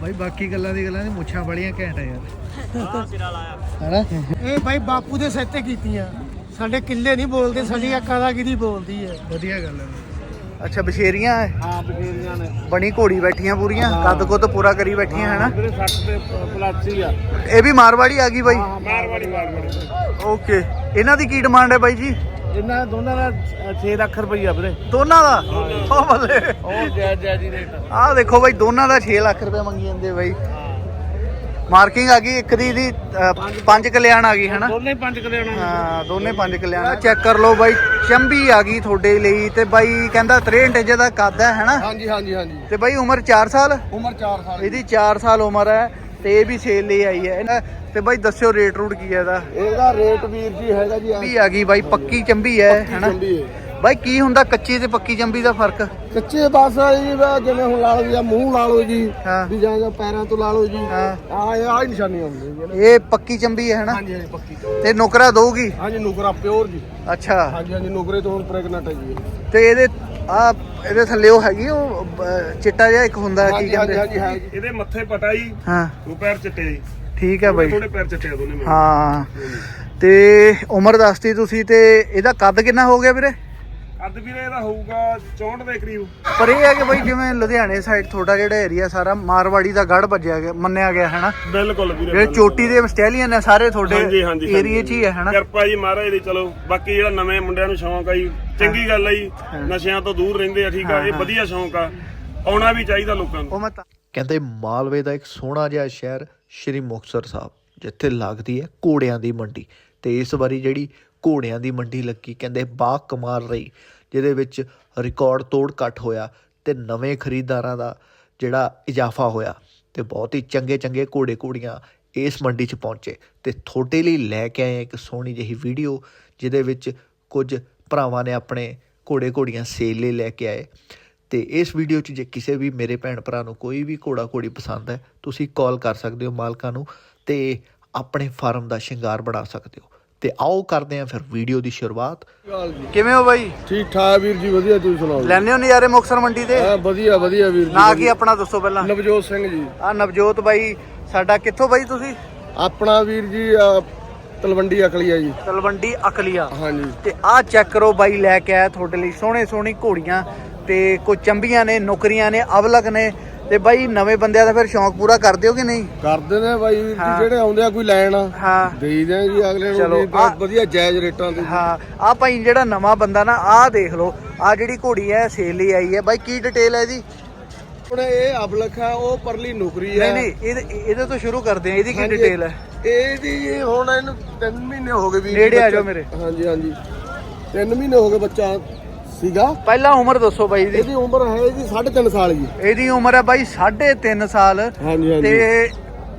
ਬਾਈ ਬਾਕੀ ਗੱਲਾਂ ਦੀ ਗੱਲਾਂ ਦੀ ਮੁੱਛਾਂ ਬੜੀਆਂ ਘੈਂਟ ਆ ਯਾਰ। ਆ ਸਿਰਾ ਲਾਇਆ। ਹੈਨਾ? ਇਹ ਭਾਈ ਬਾਪੂ ਦੇ ਸਿਰ ਤੇ ਕੀਤੀਆਂ। ਸਾਡੇ ਕਿੱਲੇ ਨਹੀਂ ਬੋਲਦੇ ਸਾਡੀ ਅੱਖਾਂ ਦੀ ਬੋਲਦੀ ਹੈ? ਵਧੀਆ ਗੱਲ ਹੈ ਅੱਛਾ ਬਸ਼ੇਰੀਆਂ ਹੈ। ਹਾਂ ਬਗੇਰੀਆਂ ਨੇ। ਬਣੀ ਘੋੜੀ ਬੈਠੀਆਂ ਪੂਰੀਆਂ ਕੱਦ ਕੁੱਦ ਪੂਰਾ ਕਰੀ ਬੈਠੀਆਂ ਹੈਨਾ? ਵੀਰੇ 60 ਤੇ ਪਲਾਸੀ ਆ। ਇਹ ਵੀ ਮਾਰਵਾੜੀ ਆ ਗਈ ਬਾਈ? ਮਾਰਵਾੜੀ ਮਾਰਵਾੜੀ। ਓਕੇ। ਇਹਨਾਂ ਦੀ ਕੀ ਡਿਮਾਂਡ ਹੈ ਬਾਈ ਜੀ? ਇਹਨਾਂ ਦੋਨਾਂ ਦਾ 6 ਲੱਖ ਰੁਪਈਆ ਵੀਰੇ। ਦੋਨਾਂ ਦਾ? ਓ ਬੱਲੇ। ਹੋਰ ਜੈ ਜੈ ਜੀ ਰੇਟ। ਆਹ ਦੇਖੋ ਬਾਈ ਦੋਨਾਂ ਦਾ 6 ਲੱਖ ਰੁਪਏ ਮੰਗੀ ਜਾਂਦੇ ਬਾਈ। ਮਾਰਕਿੰਗ ਆ ਗਈ ਇੱਕ ਦੀ ਦੀ ਅ, ਪੰਜ ਕਲਿਆਣ ਆ ਗਈ ਹੈਨਾ? ਦੋਨੇ ਪੰਜ ਕਿਲੇ ਆਉਣਾ ਹਾਂ ਦੋਨੇ ਪੰਜ ਕਲਿਆਣ ਚੈੱਕ ਕਰ ਲਓ ਬਾਈ ਚੰਬੀ ਆ ਗਈ ਤੁਹਾਡੇ ਲਈ ਤੇ ਬਾਈ ਕਹਿੰਦਾ 63 ਇੰਚ ਦਾ ਕੱਦ ਹੈ ਹੈਨਾ? ਹਾਂਜੀ ਹਾਂਜੀ ਹਾਂਜੀ। ਤੇ ਬਾਈ ਉਮਰ 4 ਸਾਲ? ਉਮਰ 4 ਸਾਲ। ਇਹਦੀ 4 ਸਾਲ ਉਮਰ ਹੈ। ਤੇ ਇਹ ਵੀ ਸੇਲ ਲਈ ਆਈ ਹੈ ਇਹਦਾ- ਤੇ ਬਾਈ ਦੱਸਿਓ ਰੇਟ ਰੂਟ ਕੀ ਹੈ ਇਹਦਾ? ਇਹਦਾ ਰੇਟ ਵੀਰ ਜੀ ਹੈਗਾ ਜੀ ਚੰਬੀ ਆ ਗਈ ਬਾਈ ਪੱਕੀ ਚੰਬੀ ਹੈ ਹੈਨਾ? ਬਾਈ ਕੀ ਹੁੰਦਾ ਕੱਚੀ ਤੇ ਪੱਕੀ ਚੰਬੀ ਦਾ ਫ਼ਰਕ? ਕੱਚੇ ਬਸ ਜੀ ਵਾ ਜਿਵੇਂ ਹੁਣ ਲਾ ਲਓ ਜਾਂ ਮੂੰਹ ਲਾ ਲਓ ਜੀ ਵੀ ਜਾਂ ਪੈਰਾਂ ਤੋਂ ਲਾ ਲਓ ਜੀ ਆ ਆ ਨਿਸ਼ਾਨੀਆਂ ਹੁੰਦੀਆਂ ਜੀ। ਇਹ ਪੱਕੀ ਚੰਬੀ ਹੈ ਹੈਨਾ? ਹਾਂਜੀ ਹਾਂਜੀ ਪੱਕੀ ਤੇ ਨੁਕਰਾ ਦਊਗੀ? ਹਾਂਜੀ ਨੁਕਰਾ ਪਿਓਰ ਜੀ। ਅੱਛਾ। ਹਾਂਜੀ ਹਾਂਜੀ ਨੁਕਰੇ ਤੋਂ ਹੁਣ ਪ੍ਰੈਗਨੈਂਟ ਹੈ ਜੀ। ਤੇ ਇਹਦੇ ਆ ਇਹਦੇ ਥੱਲੇ ਉਹ ਹੈਗੀ ਉਹ ਚਿੱਟਾ ਜਿਹਾ ਇੱਕ ਹੁੰਦਾ ਕੀ ਕਹਿੰਦੇ? ਹਾਂਜੀ ਹੈ ਜੀ ਇਹਦੇ ਮੱਥੇ ਪਟਾ ਜੀ ਹਾਂ। ਉਹ ਪੈਰ ਚਿੱਟੇ ਜੀ। ਠੀਕ ਹੈ ਬਾਈ। ਥੋੜੇ ਪੈਰ ਚਿੱਟੇ ਆ ਦੋਨੇ ਮੇਰੇ। ਹਾਂ। ਤੇ ਉਮਰ ਦੱਸਤੀ ਤੁਸੀਂ ਤੇ ਇਹਦਾ ਕੱਦ ਕਿੰਨਾ ਹੋ ਗਿਆ ਵੀਰੇ? ਅੱਧ ਵੀਰੇ ਇਹਦਾ ਹੋਊਗਾ 64 ਦੇ ਕਰੀਬ। ਪਰ ਇਹ ਹੈ ਕਿ ਬਾਈ ਜਿਵੇਂ ਲੁਧਿਆਣੇ ਸਾਈਡ ਤੁਹਾਡਾ ਜਿਹੜਾ ਏਰੀਆ ਸਾਰਾ ਮਾਰਵਾੜੀ ਦਾ ਗੜ ਵੱਜਿਆ ਗਿਆ ਮੰਨਿਆ ਗਿਆ ਹੈਨਾ? ਬਿਲਕੁਲ ਵੀਰੇ ਜਿਹੜੇ ਚੋਟੀ ਦੇ ਸਟੈਲੀਅਨ ਨੇ ਸਾਰੇ ਤੁਹਾਡੇ ਹਾਂਜੀ ਏਰੀਏ 'ਚ ਹੀ ਹੈ ਹੈਨਾ? ਕਿਰਪਾ ਜੀ ਮਹਾਰਾਜ ਦੀ ਚਲੋ ਬਾਕੀ ਜਿਹੜਾ ਨਵੇਂ ਮੁੰਡਿਆਂ ਨੂੰ ਸ਼ੌਂਕ ਆ ਜੀ ਚੰਗੀ ਗੱਲ ਆ ਜੀ। ਨਸ਼ਿਆਂ ਤੋਂ ਦੂਰ ਰਹਿੰਦੇ ਆ ਠੀਕ ਆ ਇਹ ਵਧੀਆ ਸ਼ੌਂਕ ਆ। ਆਉਣਾ ਵੀ ਚਾਹੀਦਾ ਲੋਕਾਂ ਨੂੰ। ਉਹ ਮੈਂ ਤਾਂ ਕਹਿੰਦੇ ਮਾਲਵੇ ਦਾ ਇੱਕ ਸੋਹਣਾ ਜਿਹਾ ਸ਼ਹਿਰ ਸ਼੍ਰੀ ਮੁਕਤਸਰ ਸਾਹਿਬ ਜਿੱਥੇ ਲੱਗਦੀ ਹੈ ਘੋੜਿਆਂ ਦੀ ਮੰਡੀ। ਤੇ ਇਸ ਵਾਰੀ ਜਿਹੜੀ ਘੋੜਿਆਂ ਦੀ ਮੰਡੀ ਲੱਗੀ। ਕਹਿੰਦੇ ਬਾ ਕਮਾਲ ਰਹੀ, ਜਿਹਦੇ ਵਿੱਚ ਰਿਕਾਰਡ ਤੋੜ ਕੱਟ ਹੋਇਆ ਤੇ ਨਵੇਂ ਖਰੀਦਦਾਰਾਂ ਦਾ ਜਿਹੜਾ ਇਜ਼ਾਫਾ ਹੋਇਆ ਤੇ ਬਹੁਤ ਹੀ ਚੰਗੇ ਚੰਗੇ ਘੋੜੇ ਘੋੜੀਆਂ ਇਸ ਮੰਡੀ 'ਚ ਪਹੁੰਚੇ ਤੇ ਤੁਹਾਡੇ ਲਈ ਲੈ ਕੇ ਆਏ ਇੱਕ ਸੋਹਣੀ ਜਿਹੀ ਵੀਡੀਓ ਜਿਹਦੇ ਵਿੱਚ ਕੁਝ ਭਰਾਵਾਂ ਨੇ ਆਪਣੇ ਘੋੜੇ ਘੋੜੀਆਂ ਸੇਲ ਲਈ ਲੈ ਕੇ ਆਏ। ਤੇ ਇਸ ਵੀਡੀਓ 'ਚ ਜੇ ਕਿਸੇ ਵੀ ਮੇਰੇ ਭੈਣ ਭਰਾ ਨੂੰ ਕੋਈ ਵੀ ਘੋੜਾ ਘੋੜੀ ਪਸੰਦ ਹੈ, ਤੁਸੀਂ ਕਾਲ ਕਰ ਸਕਦੇ ਹੋ ਮਾਲਕਾਂ ਨੂੰ ਤੇ ਆਪਣੇ ਫਾਰਮ ਦਾ ਸ਼ਿੰਗਾਰ ਬਣਾ ਸਕਦੇ ਹੋ। ਤੇ ਆਓ ਕਰਦੇ ਹਾਂ ਫਿਰ ਵੀਡੀਓ ਦੀ ਸ਼ੁਰੂਆਤ। ਕਿਵੇਂ ਹੋ ਬਾਈ? ਠੀਕ ਠਾਕ ਵੀਰ ਜੀ ਵਧੀਆ ਤੁਸੀਂ ਸੁਣਾਓ? ਲੈਣੇ ਹੋ ਨਜ਼ਾਰੇ ਮੁਕਸਰ ਮੰਡੀ ਤੇ ਆ ਵਧੀਆ ਵਧੀਆ ਵੀਰ ਨਾ ਕੀ ਆਪਣਾ ਦੱਸੋ ਪਹਿਲਾਂ? ਨਵਜੋਤ ਸਿੰਘ ਜੀ। ਆ ਨਵਜੋਤ ਬਾਈ ਸਾਡਾ ਕਿੱਥੋਂ ਬਾਈ ਤੁਸੀਂ? ਆਪਣਾ ਵੀਰ ਜੀ ਆ, ਤਲਵੰਡੀ ਅਕਲੀਆ ਜੀ। ਤਲਵੰਡੀ ਅਕਲੀਆ। ਹਾਂਜੀ। ਤੇ ਆਹ ਚੈੱਕ ਕਰੋ ਬਾਈ ਲੈ ਕੇ ਆਇਆ ਤੁਹਾਡੇ ਲਈ ਸੋਹਣੇ ਸੋਹਣੀ ਘੋੜੀਆਂ ਤੇ ਕੋਈ ਚੰਬੀਆਂ ਨੇ ਨੌਕਰੀਆਂ ਨੇ ਅਵਲਕ ਨੇ। ਤੇ ਬਾਈ ਨਵੇਂ ਬੰਦਿਆਂ ਦਾ ਫਿਰ ਸ਼ੌਂਕ ਪੂਰਾ ਕਰ ਦਿਓ ਕਿ ਨਹੀਂ? ਕਰਦੇ ਨੇ ਬਾਈ ਵੀਰ ਹਾਂ। ਜੀ ਜਿਹੜੇ ਆਉਂਦੇ ਆ ਕੋਈ ਲੈਣ। ਹਾਂ। ਦੇਈ ਦੇ ਜੀ ਅਗਲੇ ਨੂੰ ਵੀ ਆ- ਵਧੀਆ ਜਾਇਜ਼ ਰੇਟਾਂ ਤੇ। ਹਾਂ ਆ ਭਾਈ ਜਿਹੜਾ ਨਵਾਂ ਬੰਦਾ ਨਾ ਆਹ ਦੇਖ ਲਓ ਆ ਜਿਹੜੀ ਘੋੜੀ ਹੈ ਸੇਲ ਲਈ ਆਈ ਹੈ। ਬਾਈ ਕੀ ਡਿਟੇਲ ਹੈ ਇਹਦੀ ਹੁਣ ਇਹ ਅਬਲਖ ਆ ਉਹ ਪਰਲੀ ਨੌਕਰੀ ਹੈ ਨਹੀਂ ਨਹੀਂ ਇਹਦੇ ਇਹਦੇ ਤੋਂ ਸ਼ੁਰੂ ਕਰਦੇ ਆ ਇਹਦੀ ਕੀ। ਡਿਟੇਲ ਹੈ? ਇਹਦੀ ਹੁਣ ਇਹਨੂੰ 3 ਮਹੀਨੇ ਹੋ ਗਏ ਜੀ ਨੇੜੇ ਆ ਜਾਓ ਮੇਰੇ। ਹਾਂਜੀ ਹਾਂਜੀ। 3 ਮਹੀਨੇ ਹੋ ਗਏ ਬੱਚਾ ਸੀਗਾ। ਪਹਿਲਾਂ ਉਮਰ ਦੱਸੋ ਬਾਈ ਦੀ। ਇਹਦੀ ਉਮਰ ਹੈ ਜੀ 3.5 ਸਾਲ ਜੀ। ਇਹਦੀ ਉਮਰ ਹੈ ਬਾਈ 3.5 ਸਾਲ। ਹਾਂਜੀ ਹਾਂਜੀ। ਤੇ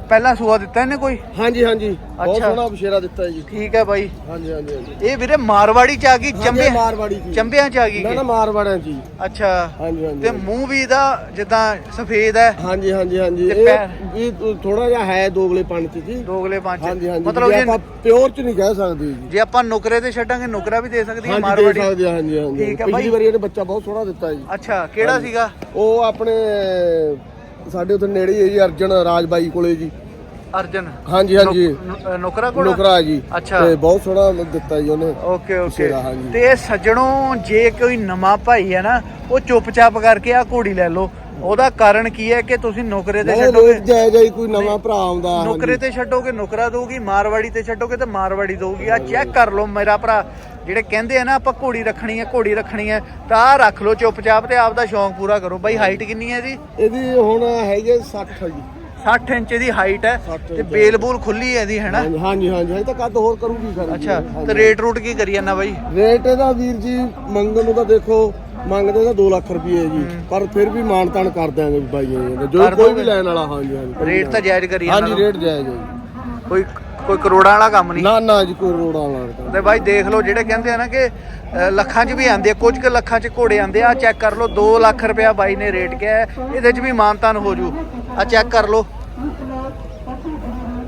ਪਹਿਲਾਂ ਸੂਆ ਦਿੱਤਾ ਇਹਨੇ ਕੋਈ? ਹਾਂਜੀ ਹਾਂਜੀ। ਬਹੁਤ ਅੱਛਾ। ਸੋਹਣਾ ਬਸ਼ੇਰਾ ਦਿੱਤਾ ਹੈ ਜੀ। ਠੀਕ ਹੈ ਬਾਈ। ਹਾਂਜੀ ਹਾਂਜੀ ਹਾਂਜੀ। ਇਹ ਵੀਰੇ ਮਾਰਵਾੜੀ ਚ ਆ ਗਈ ਹਾਂਜੀ, ਚੰਬੇ ਮਾਰਵਾੜੀ ਜੀ ਚੰਬਿਆਂ ਚ ਆ ਗਈ ਨਾ ਨਾ ਕਿ? ਮਾਰਵਾੜਿਆਂ ਜੀ ਅੱਛਾ। ਹਾਂਜੀ ਹਾਂਜੀ ਤੇ ਮੂੰਹ ਵੀ ਦਾ ਜਿੱਦਾਂ ਸਫੇਦ ਹੈ। ਹਾਂਜੀ ਹਾਂਜੀ ਹਾਂਜੀ। ਤੇ ਇਹ ਪੈਰ? ਵੀ ਥੋੜਾ ਜਿਹਾ ਹੈ ਦੋਗਲੇ ਪਣ ਚ ਜੀ। ਦੋਗਲੇ ਪੰਜ ਹਾਂਜੀ ਹਾਂਜੀ। ਮਤਲਬ ਜੇ ਜੇ ਆਪਾਂ ਪਿਓਰ ਚ ਨਹੀਂ ਕਹਿ ਸਕਦੇ ਜੀ। ਜੇ ਆਪਾਂ ਨੁਕਰੇ ਤੇ ਛੱਡਾਂਗੇ ਨੁਕਰਾ ਵੀ ਦੇ ਸਕਦੀ ਹੈ ਹਾਂਜੀ ਦੇ ਮਾਰਵਾੜੀ। ਸਕਦੇ ਹਾਂ, ਹਾਂਜੀ ਹਾਂਜੀ ਠੀਕ ਹੈ ਪਿਛਲੀ ਬਾਈ। ਵਾਰੀ ਇਹਨੇ ਬੱਚਾ ਬਹੁਤ ਸੋਹਣਾ ਦਿੱਤਾ ਜੀ। ਅੱਛਾ ਕਿਹੜਾ ਸੀਗਾ? ਉਹ ਆਪਣੇ ਸਾਡੇ ਉੱਥੇ ਨੇੜੇ ਹੀ ਹੈ ਜੀ ਅਰਜਨ ਰਾਜਬਾਈ ਕੋਲੇ ਜੀ। ਅਰਜਨ? ਹਾਂਜੀ ਹਾਂਜੀ। ਨੁ- ਨੁਕਰਾ ਕੋਲ? ਨੁਕਰਾ ਜੀ। ਅੱਛਾ। ਤੇ ਬਹੁਤ ਸੋਹਣਾ ਦਿੱਤਾ ਜੀ ਉਹਨੇ। Okay okay. ਹਾਂਜੀ। ਤੇ ਸੱਜਣੋਂ ਜੇ ਕੋਈ ਨਵਾਂ ਭਾਈ ਹੈ ਨਾ ਉਹ ਚੁੱਪਚਾਪ ਕਰਕੇ ਆ ਘੋੜੀ ਲੈ ਲਓ। ਉਹਦਾ ਕਾਰਨ ਕੀ ਹੈ ਕਿ ਤੁਸੀਂ ਨੁਕਰੇ ਤੇ ਨਹੀਂ ਛੱਡੋਗੇ? ਰੇਟ ਜਾਇਜ਼ ਹੈ ਜੀ, ਕੋਈ ਨਵਾਂ ਭਰਾ ਆਉਂਦਾ ਹਾਂਜੀ। ਨੁਕਰੇ ਤੇ ਛੱਡੋਗੇ ਨੁਕਰਾ ਦਊਗੀ ਮਾਰਵਾੜੀ ਤੇ ਛੱਡੋਗੇ ਤੇ ਮਾਰਵਾੜੀ ਦਊਗੀ। ਆ ਚੈੱਕ ਕਰ ਲਓ ਮੇਰਾ ਭਰਾ। ਜਿਹੜੇ ਕਹਿੰਦੇ ਆ ਨਾ ਆਪਾਂ ਘੋੜੀ ਰੱਖਣੀ ਹੈ ਘੋੜੀ ਰੱਖਣੀ ਹੈ ਤਾਂ ਰੱਖ ਲਓ ਚੁੱਪਚਾਪ ਤੇ ਆਪਦਾ ਸ਼ੌਂਕ ਪੂਰਾ ਕਰੋ। ਬਾਈ ਹਾਈਟ ਕਿੰਨੀ ਹੈ ਇਹਦੀ ਇਹਦੀ ਹੁਣ ਹੈਗੇ 60 ਜੀ। 60 ਇੰਚ ਦੀ ਹਾਈਟ ਹੈ 60 ਤੇ ਇੰਚ। ਬੇਲ ਬੂਲ ਖੁੱਲੀ ਹੈ ਇਹਦੀ ਹੈਨਾ? ਹਾਂਜੀ ਹਾਂਜੀ ਹਾਂਜੀ। ਹਜੇ ਤਾਂ ਕੱਦ ਹੋਰ ਕਰੂਗੀ ਕਰ ਅੱਛਾ ਤੇ ਰੇਟ ਰੂਟ ਕੀ ਕਰੀ ਜਾਂਦਾ ਬਾਈ? ਰੇਟ ਇਹਦਾ ਵੀਰ ਜੀ ਮੰਗਣ ਨੂੰ ਤਾਂ ਦੇਖੋ ਮੰਗਦੇ ਤਾਂ 2 ਲੱਖ ਰੁਪਏ ਜੀ ਪਰ ਫਿਰ ਵੀ ਮਾਨ ਤਾਨ ਕਰ ਦਿਆਂਗੇ ਬਾਈਆਂ ਜੀ ਜੋ ਕੋਈ? ਵੀ ਲੈਣ ਵਾਲਾ ਹਾਂਜੀ ਹਾਂਜੀ ਰੇਟ ਤਾਂ ਜਾਇਜ਼ ਕਰੀ ਹਾਂਜੀ ਰੇਟ ਜਾਇਜ਼ ਹੈ ਜੀ। ਕੋਈ ਕੋਈ ਕਰੋੜਾਂ ਵਾਲਾ ਕੰਮ ਨਹੀਂ। ਨਾ ਨਾ ਜੀ ਕੋਈ ਰੋੜਾ ਵਾਲਾ ਤੇ। ਬਾਈ ਦੇਖ ਲਓ ਜਿਹੜੇ ਕਹਿੰਦੇ ਆ ਨਾ ਕਿ ਲੱਖਾਂ 'ਚ ਵੀ ਆਂਦੇ ਆ ਕੁਝ ਕੁ ਲੱਖਾਂ 'ਚ ਘੋੜੇ ਆਂਦੇ ਆ ਚੈੱਕ ਕਰ ਲਓ 2 ਲੱਖ ਰੁਪਇਆ ਬਾਈ ਨੇ ਰੇਟ ਕਿਹਾ ਹੈ। ਇਹਦੇ 'ਚ ਵੀ ਮਾਨਤਾਨ ਹੋ ਜੂ। ਆ ਚੈੱਕ ਕਰ ਲਓ।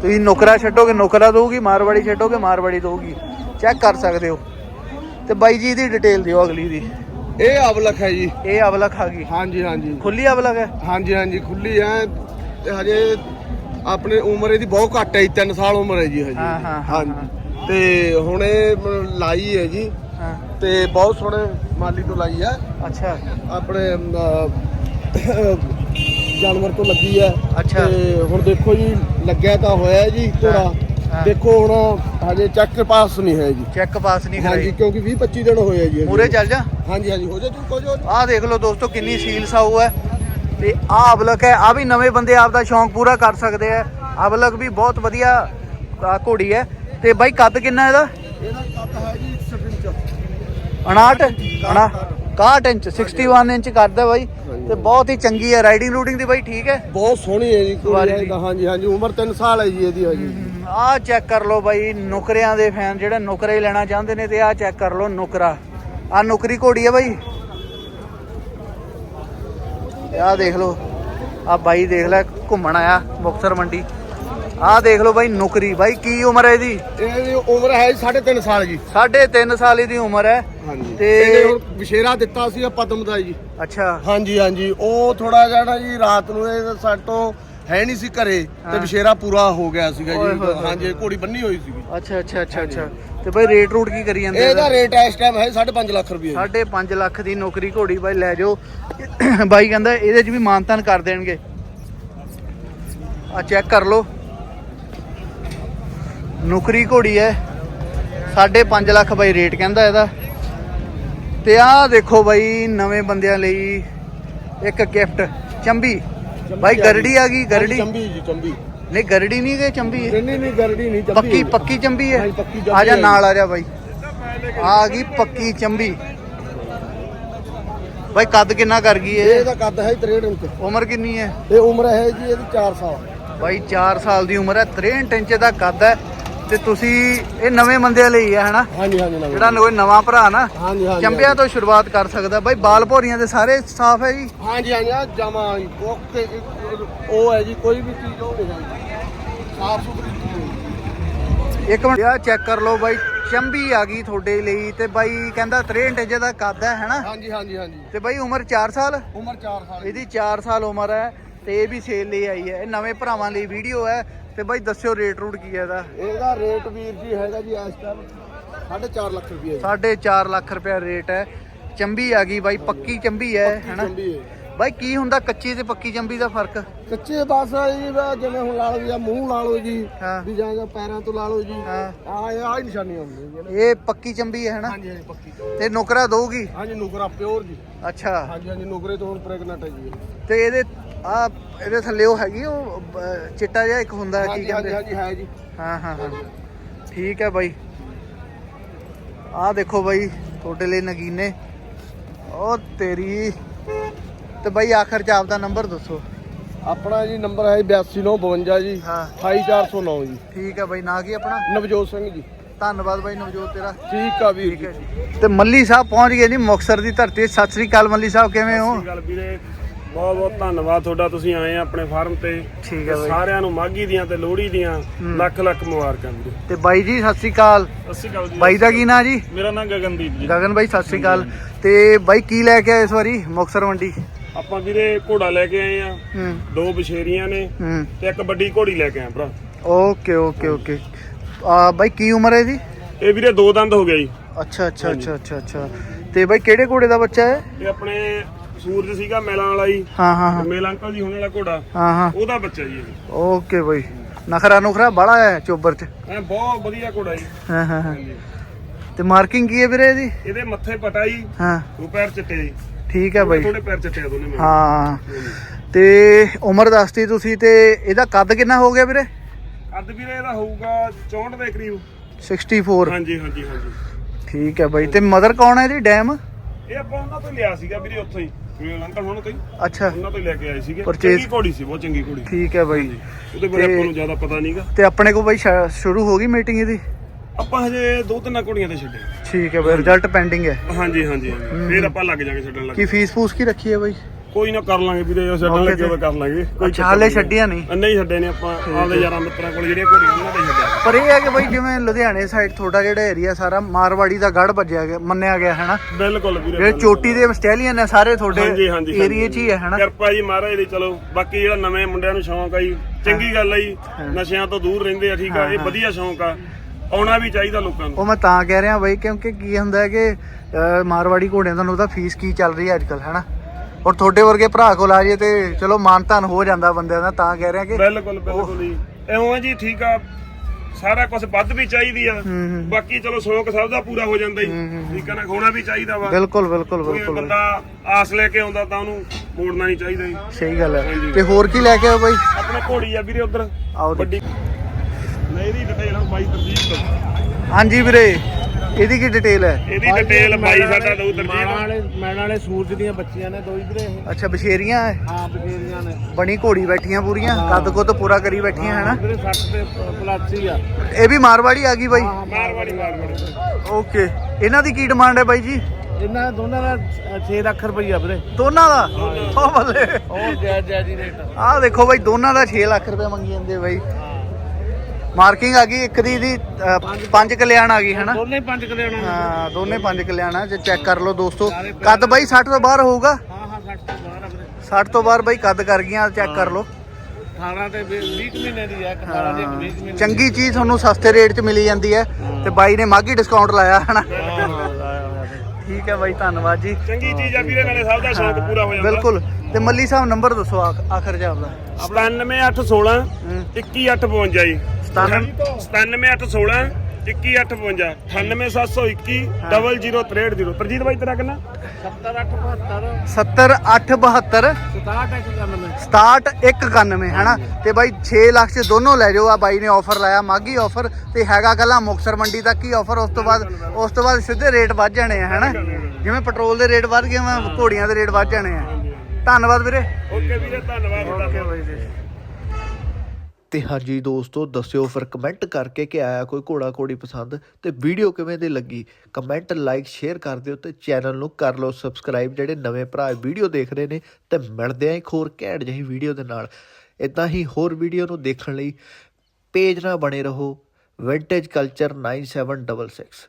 ਤੁਸੀਂ ਨੌਕਰਾ ਛੱਡੋਗੇ ਨੌਕਰਾ ਦਊਗੀ ਮਾਰਵਾੜੀ ਛੱਡੋਗੇ ਮਾਰਵਾੜੀ ਦਊਗੀ। ਚੈੱਕ ਕਰ ਸਕਦੇ ਹੋ। ਤੇ ਬਾਈ ਜੀ ਦੀ ਡਿਟੇਲ ਦਿਓ ਅਗਲੀ ਦੀ। ਇਹ ਅਬਲਖ ਹੈ ਜੀ। ਇਹ ਅਵਲਕ ਆ ਗਈ। ਹਾਂਜੀ ਹਾਂਜੀ। ਖੁੱਲੀ ਅਵਲਕ ਹੈ? ਹਾਂਜੀ ਹਾਂਜੀ ਖੁੱਲੀ ਐ ਤੇ ਹਜੇ ਆਪਣੇ ਉਮਰ ਇਹਦੀ ਬਹੁਤ ਘੱਟ ਹੈ ਜੀ 3 ਸਾਲ ਉਮਰ ਹੈ ਜੀ ਹਜੇ। ਹਾਂ, ਹਾਂ, ਹਾਂ, ਹਾਂਜੀ। ਤੇ ਹੁਣ ਇਹ ਮ- ਲਾਈ ਹੈ ਜੀ। ਹਾਂ। ਤੇ ਬਹੁਤ ਸੋਹਣੇ ਮਾਲੀ ਤੋਂ ਲਾਈ ਹੈ। ਅੱਛਾ। ਆਪਣੇ ਅਮ, ਜਾਨਵਰ ਤੋਂ ਲੱਗੀ ਹੈ। ਅੱਛਾ। ਤੇ ਹੁਣ ਦੇਖੋ ਜੀ ਲੱਗਿਆ ਤਾਂ ਹੋਇਆ ਹੈ ਜੀ ਹਾਂ। ਦੇਖੋ ਹੁਣ ਹਜੇ ਚੈੱਕ ਪਾਸ ਨਹੀਂ ਹੈ ਜੀ। ਚੈੱਕ ਪਾਸ ਨਹੀਂ ਹਾਂਜੀ ਕਰਾਈ ਕਿਉਂਕਿ 20 25 ਦਿਨ ਹੋਏ ਆ ਜੀ। ਮੂਰੇ ਚੱਲ ਜਾ। ਹਾਂਜੀ ਹਾਂਜੀ ਹੋ ਜਾ ਤੂੰ ਕੁਝ ਹੋ ਜਾ। ਆਹ ਦੇਖ ਲਓ ਦੋਸਤੋ ਕਿੰਨੀ ਸੀਲ ਸਾਊ ਹੈ ਤੇ ਆਹ ਅਬਲਕ ਹੈ। ਆ ਵੀ ਨਵੇਂ ਬੰਦੇ ਆਪਦਾ ਸ਼ੌਂਕ ਪੂਰਾ ਕਰ ਸਕਦੇ ਆ। ਅਬਲਕ ਵੀ ਬਹੁਤ ਵਧੀਆ ਆਹ ਘੋੜੀ ਹੈ। ਤੇ ਬਾਈ ਕੱਦ ਕਿੰਨਾ ਇਹਦਾ? ਇਹਦਾ ਕੱਦ ਹੈ ਜੀ 61 ਇੰਚ। 59 ਅਣਾ 61 ਇੰਚ 61 ਇੰਚ ਕਰਦਾ ਬਾਈ। ਤੇ ਬਹੁਤ ਹੀ ਚੰਗੀ ਹੈ। ਰਾਈਡਿੰਗ ਰੂਟਿੰਗ ਦੀ ਬਾਈ ਠੀਕ ਹੈ। ਬਹੁਤ ਸੋਹਣੀ ਹੈ ਜੀ ਸਵਾਰੀ ਕੁੜੀ ਦੀ। ਦਾ ਹਾਂਜੀ ਹਾਂਜੀ ਉਮਰ 3 ਸਾਲ ਹੈ ਜੀ ਇਹਦੀ ਹਜੀ ਆਹ ਚੈੱਕ ਕਰ ਲਓ ਬਾਈ ਨੁਕਰਿਆਂ ਦੇ ਫੈਨ ਜਿਹੜੇ ਨੁਕਰੇ ਲੈਣਾ ਚਾਹੁੰਦੇ ਨੇ ਤੇ ਆਹ ਚੈੱਕ ਕਰ ਲਓ ਨੁਕਰਾ। ਆਹ ਨੁਕਰੀ ਘੋੜੀ ਹੈ ਬਾਈ। ਤੇ ਆਹ ਦੇਖ ਲਓ। ਆਹ ਬਾਈ ਦੇਖ ਲੈ ਘੁੰਮਣ ਆਇਆ ਮੁਕਤਸਰ ਮੰਡੀ। ਆਹ ਦੇਖ ਲਓ ਬਾਈ ਨੁਕਰੀ। ਬਾਈ ਕੀ ਉਮਰ ਹੈ ਇਹਦੀ? ਇਹਦੀ ਉਮਰ ਹੈ ਜੀ 3.5 ਸਾਲ ਜੀ। ਸਾਢੇ ਤਿੰਨ ਸਾਲ ਇਹਦੀ ਉਮਰ ਹੈ। ਹਾਂਜੀ। ਤੇ- ਇਹਨੇ ਹੁਣ ਵਿਸ਼ੇਰਾ ਦਿੱਤਾ ਸੀ ਪਦਮ ਦਾ ਜੀ। ਅੱਛਾ। ਹਾਂਜੀ ਹਾਂਜੀ। ਉਹ ਥੋੜਾ ਜਿਹਾ ਨਾ ਜੀ ਰਾਤ ਨੂੰ ਇਹ ਸਾਟੋਂ ਹੈ ਨਹੀਂ ਸੀ ਘਰੇ। ਤੇ ਵਿਸ਼ੇਰਾ ਪੂਰਾ ਹੋ ਗਿਆ ਸੀਗਾ ਜੀ। ਹਾਂਜੀ ਘੋੜੀ ਬੰਨੀ ਹੋਈ ਸੀਗੀ। ਅੱਛਾ ਅੱਛਾ ਅੱਛਾ ਅੱਛਾ। ਤੇ ਬਾਈ ਰੇਟ ਰੂਟ ਕੀ ਕਰੀ ਜਾਂਦੇ ਇਹਦਾ ਰੇਟ ਇਸ ਟਾਈਮ ਹੈ 5.5 ਲੱਖ ਰੁਪਏ। ਸਾਢੇ 5 ਲੱਖ ਦੀ ਨੌਕਰੀ ਘੋੜੀ ਬਾਈ ਲੈ ਜਾਓ। ਬਾਈ ਕਹਿੰਦਾ ਇਹਦੇ 'ਚ ਵੀ ਮਾਨਤਾਨ ਕਰ ਦੇਣਗੇ। ਆ ਚੈੱਕ ਕਰ ਲਓ। ਨੌਕਰੀ ਘੋੜੀ ਹੈ। ਸਾਢੇ 5 ਲੱਖ ਬਾਈ ਰੇਟ ਕਹਿੰਦਾ ਇਹਦਾ। ਤੇ ਆਹ ਦੇਖੋ ਬਾਈ ਨਵੇਂ ਬੰਦਿਆਂ ਲਈ ਇੱਕ ਗਿਫਟ ਚੰਬੀ। ਬਾਈ ਗਰੜੀ ਆ ਗਈ ਗਰੜੀ। ਚੰਬੀ ਜੀ ਚੰਬੀ। ਨਹੀਂ ਗਰੜੀ ਨਹੀਂ ਗਏ ਚੰਬੀ ਹੈ। ਨਹੀਂ ਨਹੀਂ ਗਰੜੀ ਨਹੀਂ ਚੰਬੀ ਪੱਕੀ ਪੱਕੀ ਚੰਬੀ ਹੈ। ਆ ਜਾ। ਨਾਲ ਆ ਜਾ ਬਾਈ। ਆ ਗਈ ਪੱਕੀ ਚੰਬੀ। ਬਾਈ ਕੱਦ ਕਿੰਨਾ ਕਰ ਗਈ ਇਹ? ਇਹਦਾ ਕੱਦ ਹੈ 63 ਇੰਚ। ਉਮਰ ਕਿੰਨੀ ਹੈ? ਇਹ ਉਮਰ ਹੈ ਜੀ ਇਹਦੀ 4 ਸਾਲ। ਬਾਈ 4 ਸਾਲ ਦੀ ਉਮਰ ਹੈ। 63 ਇੰਚ ਦਾ ਕੱਦ ਹੈ। ਤੇ ਤੁਸੀਂ ਇਹ ਨਵੇਂ ਬੰਦਿਆਂ ਲਈ ਹੈ ਹਨਾ? ਹਾਂਜੀ ਹਾਂਜੀ ਨਵੀਂ। ਜਿਹੜਾ ਕੋਈ ਨਵਾਂ ਭਰਾ ਨਾ ਹਾਂਜੀ ਹਾਂਜੀ ਚੰਬਿਆਂ ਤੋਂ ਸ਼ੁਰੂਆਤ ਕਰ ਸਕਦਾ। ਬਾਈ ਬਾਲ ਭੋਰੀਆਂ ਦੇ ਸਾਰੇ ਸਾਫ਼ ਹੈ ਜੀ? ਹਾਂਜੀ ਹਾਂਜੀ ਆ ਜਮਾ ਓਕੇ ਉਹ ਹੈ ਜੀ ਕੋਈ ਵੀ ਚੀਜ਼ ਉਹ ਨਹੀਂ ਹੈ ਸਾਫ਼ ਸੁਥਰੀ ਇੱਕ ਮਿੰਟ ਆ ਚੈੱਕ ਕਰ ਲਓ ਬਾਈ ਚੰਬੀ ਆ ਗਈ ਤੁਹਾਡੇ ਲਈ ਤੇ ਬਾਈ ਕਹਿੰਦਾ 63 ਇੰਚ ਦਾ ਕੱਦ ਹੈ ਹਨਾ? ਹਾਂਜੀ ਹਾਂਜੀ ਹਾਂਜੀ। ਤੇ ਬਾਈ ਉਮਰ 4 ਸਾਲ? ਉਮਰ 4 ਸਾਲ। ਇਹਦੀ 4 ਸਾਲ ਉਮਰ ਹੈ ਤੇ ਇਹ ਵੀ ਸੇਲ ਲਈ ਆਈ ਹੈ। ਇਹ ਨਵੇਂ ਭਰਾਵਾਂ ਲਈ ਵੀਡੀਓ ਹੈ। ਤੇ ਬਾਈ ਦੱਸਿਓ ਰੇਟ ਰੂਟ ਕੀ ਹੈ ਇਹਦਾ? ਇਹਦਾ ਰੇਟ ਵੀਰ ਜੀ ਹੈਗਾ ਜੀ ਇਸ ਟਾਈਮ 4.5 ਲੱਖ ਰੁਪਏ ਜੀ। ਸਾਢੇ 4 ਲੱਖ ਰੁਪਏ ਰੇਟ ਹੈ। ਚੰਬੀ ਆ ਗਈ ਬਾਈ ਪੱਕੀ ਚੰਬੀ ਹੈ ਹਨਾ? ਚੰਬੀ ਹੈ। ਬਾਈ ਕੀ ਹੁੰਦਾ ਕੱਚੀ ਤੇ ਪੱਕੀ ਚੰਬੀ ਦਾ ਫ਼ਰਕ? ਕੱਚੇ ਬਸ ਜੀ ਜਿਵੇਂ ਹੁਣ ਲਾ ਲਓ ਜਾਂ ਮੂੰਹ ਲਾ ਲਓ ਜੀ। ਵੀ ਜਾਂ ਜਾਂ ਪੈਰਾਂ ਤੋਂ ਲਾ ਲਓ ਜੀ ਆ ਆ ਹੀ ਨਿਸ਼ਾਨੀਆਂ ਹੁੰਦੀਆਂ ਜੀ। ਇਹ ਪੱਕੀ ਚੰਬੀ ਹੈ ਹਨਾ? ਹਾਂਜੀ ਹਾਂਜੀ ਪੱਕੀ ਤੇ ਨੁਕਰਾ ਦਊਗੀ? ਹਾਂਜੀ ਨੁਕਰਾ ਪਿਓਰ ਜੀ। ਅੱਛਾ। ਹਾਂਜੀ ਹਾਂਜੀ ਨੁਕਰੇ ਤੋਂ ਹੁਣ ਪ੍ਰੈਗਨੈਂਟ ਹੈ ਜੀ। ਤੇ ਇਹਦੇ ਆ ਇਹਦੇ ਥੱਲੇ ਉਹ ਹੈਗੀ ਉਹ ਬ- ਚਿੱਟਾ ਜਿਹਾ ਇੱਕ ਹੁੰਦਾ ਕੀ ਹਾਂਜੀ ਕਹਿੰਦੇ? ਹਾਂਜੀ ਹੈ ਜੀ। ਹਾਂ ਹਾਂ ਹਾਂ। ਠੀਕ ਹੈ ਬਾਈ। ਆਹ ਦੇਖੋ ਬਾਈ ਤੁਹਾਡੇ ਲਈ ਨਗੀਨੇ। ਉਹ ਤੇਰੀ। ਤੇ ਬਾਈ ਆਖਰ ਚ ਆਪਦਾ ਨੰਬਰ ਦੱਸੋ। ਆਪਣਾ ਜੀ ਨੰਬਰ ਹੈ 8292 ਜੀ ਹਾਂ। 28409 ਜੀ। ਠੀਕ ਹੈ ਬਾਈ ਨਾਂ ਕੀ ਆਪਣਾ? ਨਵਜੋਤ ਸਿੰਘ ਜੀ। ਧੰਨਵਾਦ ਬਾਈ ਨਵਜੋਤ ਤੇਰਾ। ਠੀਕ ਆ ਵੀਰ ਜੀ। ਜੀ। ਤੇ ਮੱਲੀ ਸਾਹਿਬ ਪਹੁੰਚ ਗਏ ਜੀ ਮੁਕਸਰ ਦੀ ਧਰਤੀ ਸਤਿ ਸ੍ਰੀ ਅਕਾਲ ਮੱਲੀ ਸਾਹਿਬ ਕਿਵੇਂ ਹੋ? ਸਤਿ ਸ਼੍ਰੀ ਅਕਾਲ ਵੀਰੇ। ਬਹੁਤ ਬਹੁਤ ਧੰਨਵਾਦ ਤੁਹਾਡਾ ਤੁਸੀਂ ਆਏ ਆ ਆਪਣੇ ਫਾਰਮ ਤੇ। ਠੀਕ ਹੈ ਬਾਈ। ਸਾਰਿਆਂ ਨੂੰ ਮਾਘੀ ਦੀਆਂ ਤੇ ਲੋਹੜੀ ਦੀਆਂ ਲੱਖ ਲੱਖ ਮੁਬਾਰਕਾਂ ਵੀਰੇ। ਤੇ ਬਾਈ ਜੀ ਸਤਿ ਸ੍ਰੀ ਅਕਾਲ। ਸਤਿ ਸ਼੍ਰੀ ਅਕਾਲ ਜੀ। ਬਾਈ ਦਾ ਕੀ ਨਾਂ ਜੀ? ਮੇਰਾ ਨਾਮ ਗਗਨਦੀਪ ਜੀ। ਗਗਨ ਬਾਈ ਸਤਿ ਸ੍ਰੀ ਅਕਾਲ। ਤੇ ਬਾਈ ਕੀ ਲੈ ਕੇ ਆਏ ਇਸ ਵਾਰੀ ਮੁਕਸਰ ਮੰਡੀ? ਆਪਾਂ ਵੀਰੇ ਘੋੜਾ ਲੈ ਕੇ ਆਏ ਆ। ਦੋ ਬਸ਼ੇਰੀਆਂ ਨੇ ਤੇ ਇੱਕ ਵੱਡੀ ਘੋੜੀ ਲੈ ਕੇ ਆਏ ਭਰਾ। Okay okay okay. ਆ ਬਾਈ ਕੀ ਉਮਰ ਹੈ ਜੀ ਇਹ ਵੀਰੇ ਦੋ ਦੰਦ ਹੋ ਗਿਆ ਜੀ। ਅੱਛਾ ਅੱਛਾ ਅੱਛਾ ਅੱਛਾ ਅੱਛਾ। ਤੇ ਬਾਈ ਕਿਹੜੇ ਘੋੜੇ ਦਾ ਬੱਚਾ ਹੈ? ਇਹ ਆਪਣੇ ਸੂਰਜ ਸੀਗਾ ਮੇਲਾਂ ਵਾਲਾ ਜੀ। ਹਾਂ ਹਾਂ ਹਾਂ। ਮੇਲ ਅੰਕਲ ਜੀ ਹੋਣ ਵਾਲਾ ਘੋੜਾ। ਹਾਂ ਹਾਂ। ਉਹਦਾ ਬੱਚਾ ਜੀ ਇਹ। ਓਕੇ ਬਾਈ। ਨਖਰਾ ਨੁਖਰਾ ਬੜਾ ਹੈ ਚੋਬਰ ਚ। ਐ ਬਹੁਤ ਵਧੀਆ ਘੋੜਾ ਜੀ। ਹਾਂ ਹਾਂ ਹਾਂ। ਹਾਂਜੀ। ਤੇ ਮਾਰਕਿੰਗ ਕੀ ਹੈ ਵੀਰੇ ਇਹਦੀ? ਇਹਦੇ ਮੱਥੇ ਪਟਾ ਜੀ। ਹਾਂ। ਉਹ ਪੈਰ ਚਿੱਟੇ ਜੀ। ਠੀਕ ਹੈ ਬਾਈ। ਥੋੜੇ ਪੈਰ ਚਿੱਟੇ ਆ ਦੋਨੇ ਮੇਰੇ। ਹਾਂ। ਤੇ ਉਮਰ ਦੱਸਤੀ ਤੁਸੀਂ ਤੇ ਇਹਦਾ ਕੱਦ ਕਿੰਨਾ ਹੋ ਗਿਆ ਵੀਰੇ? ਅੱਧ ਵੀਰੇ ਇਹਦਾ ਹੋਊਗਾ 64 ਦੇ ਕਰੀਬ। 64 ਹਾਂਜੀ ਹਾਂਜੀ ਹਾਂਜੀ। ਠੀਕ ਹੈ ਬਾਈ। ਤੇ ਮਦਰ ਕੌਣ ਹੈ ਇਹਦੀ? ਡੈਮ? ਇਹ ਆਪਾਂ ਉਹਨਾਂ ਤੋਂ ਲਿਆ ਸੀਗਾ ਵੀਰੇ ਉੱਥੋਂ ਹੀ। ਮੇਰੇ ਅੰਕਲ ਹੁਣ ਤੋਂ ਹੀ ਅੱਛਾ। ਉਹਨਾਂ ਤੋਂ ਹੀ ਲੈ ਕੇ ਆਏ ਸੀਗੇ। Purchase- ਚੰਗੀ ਘੋੜੀ ਸੀ ਬਹੁਤ ਚੰਗੀ ਘੋੜੀ ਠੀਕ ਹੈ ਬਾਈ। ਉਹਦੇ ਬਾਰੇ ਤੇ- ਆਪਾਂ ਨੂੰ ਜ਼ਿਆਦਾ ਪਤਾ ਨਹੀਂਗਾ। ਤੇ ਆਪਣੇ ਕੋਲ ਬਾਈ ਸ਼ਾ- ਸ਼ੁਰੂ ਹੋ ਗਈ ਮੀਟਿੰਗ ਇਹਦੀ? ਆਪਾਂ ਹਜੇ ਦੋ ਤਿੰਨ ਘੋੜੀਆਂ ਤੇ ਛੱਡੇ। ਠੀਕ ਹੈ ਬਾਈ ਰਿਜ਼ਲਟ ਪੈਂਡਿੰਗ ਹੈ। ਹਾਂਜੀ ਹਾਂਜੀ ਹਾਂਜੀ। ਫਿਰ ਆਪਾਂ ਲੱਗ ਜਾਗੇ ਛੱਡਣ ਲੱਗ ਕੀ ਫੀਸ ਫੂਸ ਕੀ ਰੱਖੀ ਹੈ ਬਾਈ? ਕੋਈ ਨਾ ਕਰ ਲਾਂਗੇ ਵੀਰੇ ਜੇ ਛੱਡਣ ਲੱਗੇ ਤੇ। ਤਾਂ? ਕਰ ਲਾਂਗੇ। ਕੋਈ ਨਹੀਂ। ਛੱਡੀਆਂ ਨਹੀਂ? ਨਹੀਂ ਛੱਡੇ ਨੇ ਆਪਾਂ। ਆਪਦੇ ਯਾਰਾਂ ਮਿੱਤਰਾਂ ਕੋਲ ਜਿਹੜੀਆਂ ਘੋੜੀਆਂ ਉਹਨਾਂ ਦੇ ਛੱਡਿਆ। ਪਰ ਇਹ ਹੈ ਕਿ ਬਈ ਜਿਵੇਂ ਲੁਧਿਆਣੇ ਸਾਈਡ ਤੁਹਾਡਾ ਜਿਹੜਾ ਏਰੀਆ ਸਾਰਾ ਮਾਰਵਾੜੀ ਦਾ ਗੜ ਵੱਜਿਆ ਗਿਆ ਮੰਨਿਆ ਗਿਆ ਹੈ ਨਾ ਬਿਲਕੁਲ ਵੀਰੇ ਜਿਹੜੇ ਚੋਟੀ ਦੇ ਸਟੈਲੀਅਨ ਨੇ ਸਾਰੇ ਤੁਹਾਡੇ ਏਰੀਏ 'ਚ ਹੀ ਹੈ ਹਨਾ? ਕਿਰਪਾ ਜੀ ਮਹਾਰਾਜ ਦੀ ਚਲੋ ਬਾਕੀ ਜਿਹੜਾ ਨਵੇਂ ਮੁੰਡਿਆਂ ਨੂੰ ਸ਼ੌਂਕ ਆ ਜੀ ਚੰਗੀ ਗੱਲ ਆ ਜੀ। ਨਸ਼ਿਆਂ ਤੋਂ ਦੂਰ ਰਹਿੰਦੇ ਆ ਠੀਕ ਆ ਇਹ ਵਧੀਆ ਸ਼ੌਂਕ ਆ। ਆਉਣਾ ਵੀ ਚਾਹੀਦਾ ਲੋਕਾਂ ਨੂੰ। ਉਹ ਮੈਂ ਤਾਂ ਕਹਿ ਰਿਹਾ ਬਈ ਕਿਉਂਕਿ ਕੀ ਹੁੰਦਾ ਹੈ ਕਿ ਮਾਰਵਾੜੀ ਘੋੜਿਆਂ ਤੁਹਾਨੂੰ ਉਹਦਾ ਫੀਸ ਕੀ ਚੱਲ ਰਹੀ ਹੈ ਅੱਜ ਕੱਲ ਹੈਨਾ? ਔਰ ਤੁਹਾਡੇ ਵਰਗੇ ਭਰਾ ਕੋਲ ਆ ਜੇ ਤੇ ਚਲੋ ਮਾਨਤਾਨ ਹੋ ਜਾਂਦਾ ਬੰਦਿਆਂ ਦਾ ਤਾਂ ਕਹਿ ਰਿਹਾ ਕਿ ਬਿਲਕੁਲ ਬਿਲਕੁਲ ਜੀ। ਐਵੇਂ ਆ ਜੀ ਠੀਕ ਆ ਸਾਰਾ ਕੁਝ ਵੱਧ ਵੀ ਚਾਹੀਦੀ ਆ। ਹੂੰ, ਹੂੰ। ਬਾਕੀ ਚਲੋ ਸ਼ੌਂਕ ਸਭ ਦਾ ਪੂਰਾ ਹੋ ਜਾਂਦਾ ਜੀ। ਠੀਕ ਆ ਨਾ ਹੋਣਾ ਵੀ ਚਾਹੀਦਾ ਵਾ। ਬਿਲਕੁਲ ਬਿਲਕੁਲ ਬਿਲਕੁਲ। ਬੰਦਾ ਆਸ ਲੈ ਕੇ ਆਉਂਦਾ ਤਾਂ ਉਹਨੂੰ ਮੋੜਨਾ ਨਹੀਂ ਚਾਹੀਦਾ ਜੀ। ਸਹੀ ਗੱਲ ਹੈ। ਤੇ ਹੋਰ ਕੀ ਲੈ ਕੇ ਆਓ ਬਈ? ਆਪਣੇ ਘੋੜੀ ਆ ਵੀਰੇ ਉਧਰ। ਵੱਡੀ। ਨਹੀਂ ਇਹਦੀ ਡਿਟੇਲ ਆ ਬਾਈ ਤਰਜੀਤ ਹਾਂਜੀ ਵੀਰੇ। ਇਹਦੀ ਕੀ ਡਿਟੇਲ ਹੈ? ਇਹਦੀ ਡਿਟੇਲ ਬਾਈ ਸਾਡਾ ਦਊ ਮਾਣਾ ਤਰਜੀਤ ਵਾਲੇ ਮੈਣਾ ਵਾਲੇ ਸੂਰਜ ਦੀਆਂ ਬੱਚੀਆਂ ਨੇ ਦੋ ਇਧਰੇ ਇਹ। ਅੱਛਾ ਬਸ਼ੇਰੀਆਂ ਹੈ? ਹਾਂ ਬਗੇਰੀਆਂ ਨੇ। ਬਣੀ ਘੋੜੀ ਬੈਠੀਆਂ ਪੂਰੀਆਂ ਕੱਦ ਕੁੱਦ ਪੂਰਾ ਕਰੀ ਬੈਠੀਆਂ ਹੈਨਾ? ਇਧਰੇ 60 ਤੇ ਪਲੱਸ ਹੀ ਆ। ਇਹ ਵੀ ਮਾਰਵਾੜੀ ਆ ਗਈ ਬਾਈ? ਮਾਰਵਾੜੀ ਮਾਰਵਾੜੀ। ਓਕੇ। ਇਹਨਾਂ ਦੀ ਕੀ ਡਿਮਾਂਡ ਹੈ ਬਾਈ ਜੀ? ਇਹਨਾਂ ਦੋਨਾਂ ਦਾ 6 ਲੱਖ ਰੁਪਈਆ ਵੀਰੇ। ਦੋਨਾਂ ਦਾ? ਉਹ ਬੱਲੇ। ਉਹ ਜੈ ਜੈ ਜੀ ਰੇਟ। ਆਹ ਦੇਖੋ ਬਾਈ ਦੋਨਾਂ ਦਾ 6 ਲੱਖ ਰੁਪਏ ਮੰਗੀ ਜਾਂਦੇ ਬਾਈ। ਮਾਰਕਿੰਗ ਆ ਗਈ ਇੱਕ ਦੀ ਦੀ ਅਹ, ਪੰਜ ਕਲਿਆਣ ਆ ਗਈ ਹੈਨਾ? ਦੋਨੇ ਪੰਜ ਕਲਿਆਣਾ ਹਾਂ ਦੋਨੇ ਪੰਜ ਕਲਿਆਣਾ ਜੇ ਚੈੱਕ ਕਰ ਲਓ ਦੋਸਤੋ। ਕੱਦ ਬਾਈ 60 ਤੋਂ ਬਾਹਰ ਹੋਊਗਾ? ਹਾਂ ਹਾਂ 60 ਤੋਂ ਬਾਹਰ ਆ ਵੀਰੇ। 60 ਤੋਂ ਬਾਹਰ ਬਾਈ ਕੱਦ ਕਰ ਗਈਆਂ ਚੈੱਕ ਕਰ ਲਓ। 18 ਤੇ 20 ਕੁ ਮਹੀਨੇ ਦੀ ਆ 18 ਦੀ 20 ਮਹੀਨੇ ਚੰਗੀ ਚੀਜ਼ ਤੁਹਾਨੂੰ ਸਸਤੇ ਰੇਟ 'ਚ ਮਿਲੀ ਜਾਂਦੀ ਹੈ ਤੇ ਬਾਈ ਨੇ ਮਾਗੀ ਡਿਸਕਾਊਂਟ ਲਾਇਆ ਹਨਾ? ਹਾਂ ਹਾਂ। ਠੀਕ ਹੈ ਬਾਈ ਧੰਨਵਾਦ ਜੀ। ਚੰਗੀ ਚੀਜ਼ ਆ ਵੀਰੇ ਨਾਲੇ ਸਭ ਦਾ ਸ਼ੌਂਕ ਪੂਰਾ ਹੋ ਜਾਂਦਾ। ਬਿਲਕੁਲ। ਤੇ ਮੱਲੀ ਸਾਹਿਬ ਨੰਬਰ ਦੱਸੋ ਆਖ- ਆਖਰ ਜਾ ਆਪਦਾ। 97816 ਹੂੰ। 21852 ਜੀ। 97 97816 21852 98721 00380 ਪ੍ਰਜੀਤ ਬਾਈ ਤੇਰਾ ਕਿੰਨਾ? 70 8 72 70 8 72 67 191 6191 ਹੈਨਾ? ਤੇ ਬਾਈ 6 ਲੱਖ ਚ ਦੋਨੋਂ ਲੈ ਜਾਓ। ਆ ਬਾਈ ਨੇ ਆਫਰ ਲਾਇਆ ਮਾਗੀ ਆਫਰ ਤੇ ਹੈਗਾ ਕੱਲਾ ਮੁਕਸਰ ਮੰਡੀ ਤੱਕ ਹੀ ਆਫਰ ਉਸ ਤੋਂ ਬਾਅਦ ਉਸ ਤੋਂ ਬਾਅਦ ਸਿੱਧੇ ਰੇਟ ਵੱਧ ਜਾਣੇ ਆ ਹੈਨਾ? ਜਿਵੇਂ ਪੈਟਰੋਲ ਦੇ ਰੇਟ ਵੱਧ ਗਏ ਵਾ ਘੋੜੀਆਂ ਦੇ ਰੇਟ ਵੱਧ ਜਾਣੇ ਆ। ਧੰਨਵਾਦ ਵੀਰੇ। ਓਕੇ ਵੀਰੇ ਧੰਨਵਾਦ। ਤੁਹਾਡਾ ਬਾਈ ਜੀ। ਤੇ ਹਾਂਜੀ ਦੋਸਤੋ, ਦੱਸਿਓ ਫਿਰ ਕਮੈਂਟ ਕਰਕੇ ਕਿ ਆਇਆ ਕੋਈ ਘੋੜਾ ਘੋੜੀ ਪਸੰਦ ਤੇ ਵੀਡੀਓ ਕਿਵੇਂ ਦੀ ਲੱਗੀ? ਕਮੈਂਟ ਲਾਈਕ ਸ਼ੇਅਰ ਕਰ ਦਿਓ ਤੇ ਚੈਨਲ ਨੂੰ ਕਰ ਲਓ ਸਬਸਕ੍ਰਾਈਬ ਜਿਹੜੇ ਨਵੇਂ ਭਰਾ ਵੀਡੀਓ ਦੇਖ ਰਹੇ ਨੇ ਤੇ ਮਿਲਦੇ ਆਂ ਇੱਕ ਹੋਰ ਘੈਂਟ ਜਿਹੀ ਵੀਡੀਓ ਦੇ ਨਾਲ। ਇਦਾਂ ਹੀ ਹੋਰ ਵੀਡੀਓ ਨੂੰ ਦੇਖਣ ਲਈ ਪੇਜ ਨਾਲ ਬਣੇ ਰਹੋ ਵਿੰਟੇਜ ਕਲਚਰ 9766